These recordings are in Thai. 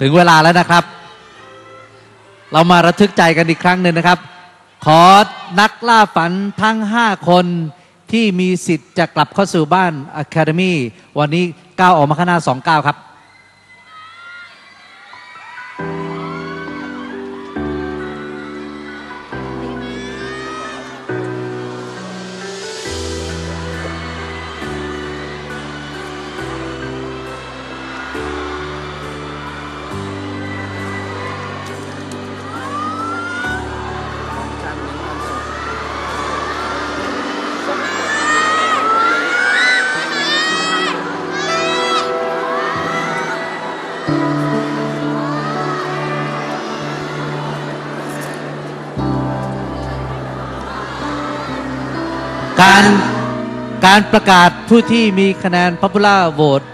ถึงเวลาแล้วนะครับ เรามาระทึกใจกันอีกครั้งหนึ่งนะครับ ขอนักล่าฝันทั้ง5คนที่มีสิทธิ์จะกลับเข้าสู่บ้าน Academy วันนี้ก้าวออกมาข้างหน้า2ก้าวครับ การการประกาศผู้ที่มีคะแนน popular vote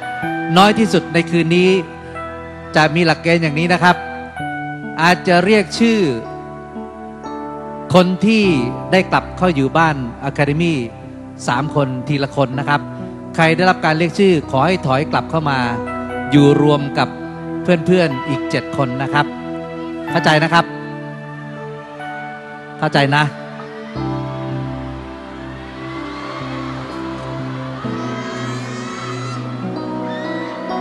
น้อยที่สุดในคืนนี้ จะมีหลักเกณฑ์อย่างนี้นะครับ อาจจะเรียกชื่อ คนที่ได้กลับเข้าอยู่บ้าน Academy สามคนทีละคนนะครับ ใครได้รับการเรียกชื่อ ขอให้ถอยกลับเข้ามา อยู่รวมกับเพื่อนๆอีกเจ็ดคนนะครับ เข้าใจนะครับ เข้าใจนะ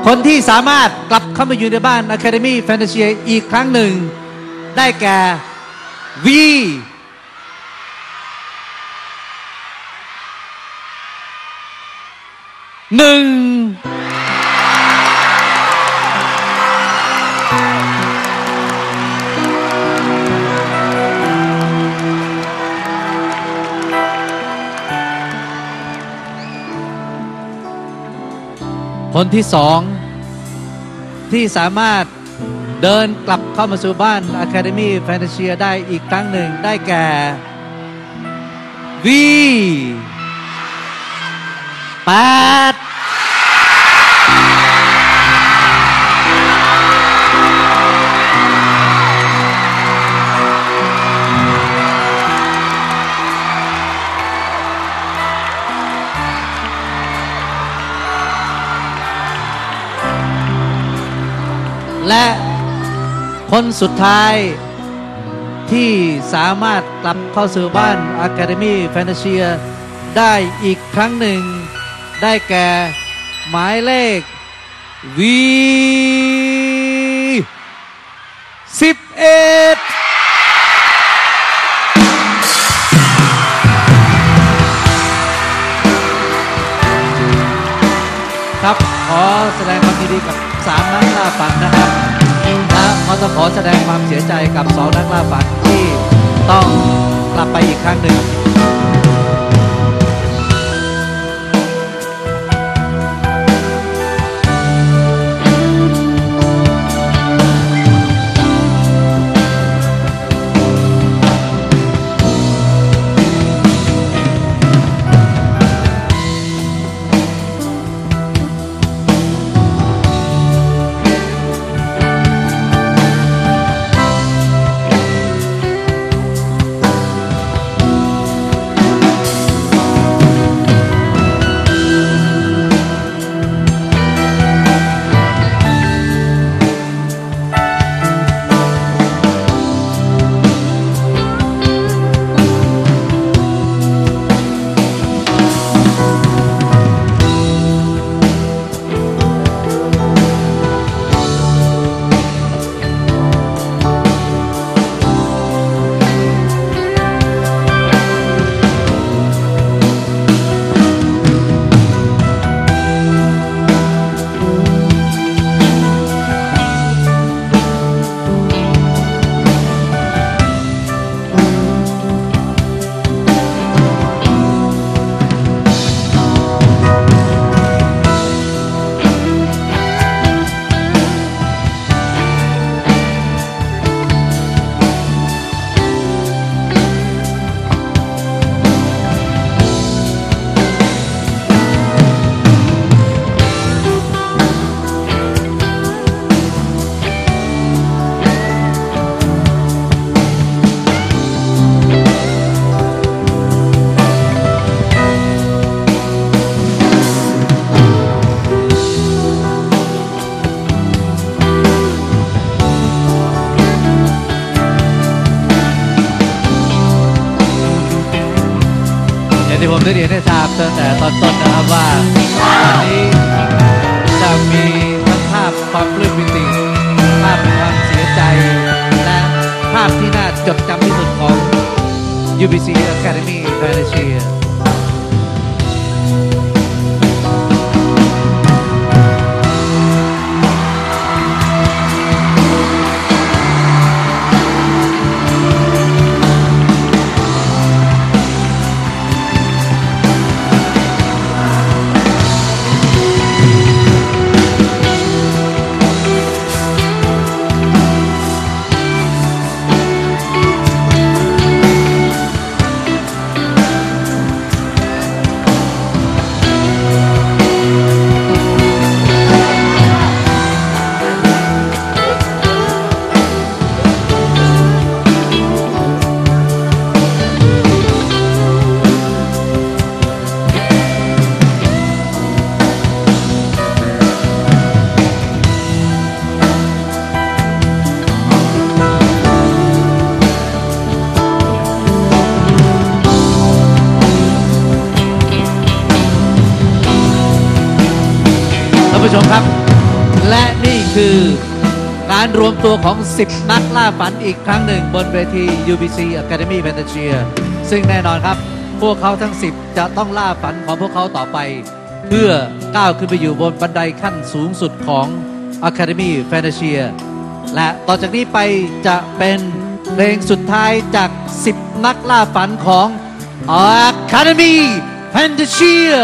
คนที่สามารถกลับเข้ามาอยู่ในบ้าน Academy Fantasy อีกครั้งหนึ่ง ได้แก่ V หนึ่ง คนที่สองที่สามารถเดินกลับเข้ามาสู่บ้าน Academy f a n t a s i a ได้อีกครั้งหนึ่งได้แก่ V 8 และคนสุดท้ายที่สามารถกลับเข้าสู่บ้าน Academy f a n t a s i a ได้อีกครั้งหนึ่ง ได้แก่หมายเลข V 11 และขอต้องขอแสดงความเสียใจกับสองนักล่าฝันที่ต้องกลับไปอีกครั้งหนึ่ง ผมได้เรียนให้ทราบตั้งแต่ตอนต้นนะครับว่าวันนี้จะมีทั้งภาพความปลื้มปิติภาพความเสียใจ และภาพที่น่าจดจำที่สุดของ UBC มครับ และนี่คือการรวมตัวของ 10 นักล่าฝันอีกครั้งหนึ่งบนเวที UBC Academy Fantasia ซึ่งแน่นอนครับ พวกเขาทั้ง 10 จะต้องล่าฝันของพวกเขาต่อไป เพื่อก้าวขึ้นไปอยู่บนบันไดขั้นสูงสุดของ Academy Fantasia และต่อจากนี้ไปจะเป็นเพลงสุดท้ายจาก 10 นักล่าฝันของ Academy Fantasia